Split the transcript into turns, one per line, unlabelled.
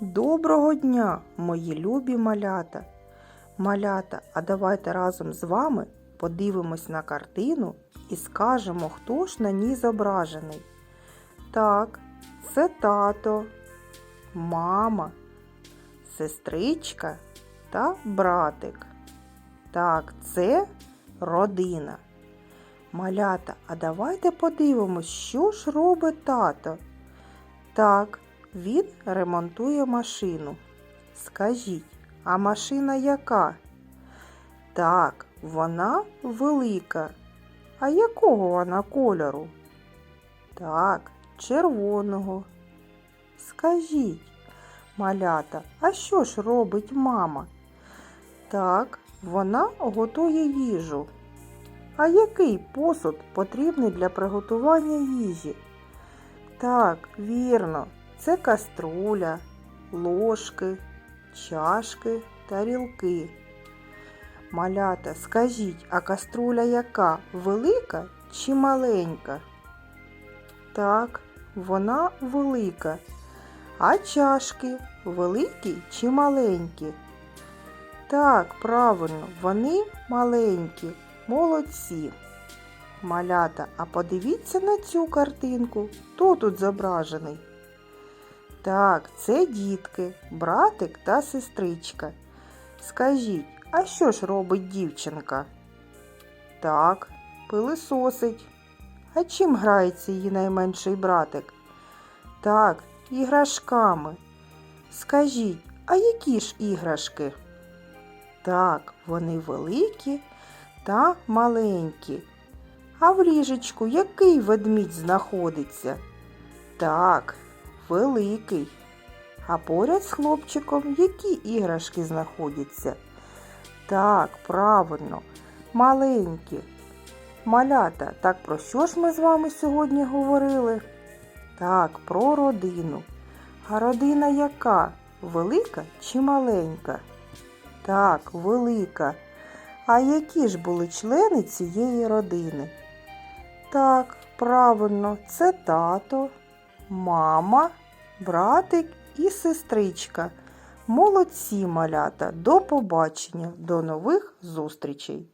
Доброго дня, мої любі малята. Малята, а давайте разом з вами подивимось на картину і скажемо, хто ж на ній зображений. Так, це тато, мама, сестричка та братик. Так, це родина. Малята, а давайте подивимось, що ж робить тато. Так, він ремонтує машину. Скажіть, а машина яка? Так, вона велика. А якого вона кольору? Так, червоного. Скажіть, малята, а що ж робить мама? Так, вона готує їжу. А який посуд потрібний для приготування їжі? Так, вірно, це каструля, ложки, чашки, тарілки. Малята, скажіть, а каструля яка? Велика чи маленька? Так, вона велика. А чашки великі чи маленькі? Так, правильно, вони маленькі, молодці. Малята, а подивіться на цю картинку. Хто тут зображений? Так, це дітки, братик та сестричка. Скажіть, а що ж робить дівчинка? Так, пилисосить. А чим грається її найменший братик? Так, іграшками. Скажіть, а які ж іграшки? Так, вони великі та маленькі. А в ліжечку який ведмідь знаходиться? Так, великий. А поряд з хлопчиком які іграшки знаходяться? Так, правильно, маленькі. Малята, так про що ж ми з вами сьогодні говорили? Так, про родину. А родина яка? Велика чи маленька? Так, велика. А які ж були члени цієї родини? Так, правильно, це тато, мама, братик і сестричка. Молодці малята. До побачення, до нових зустрічей!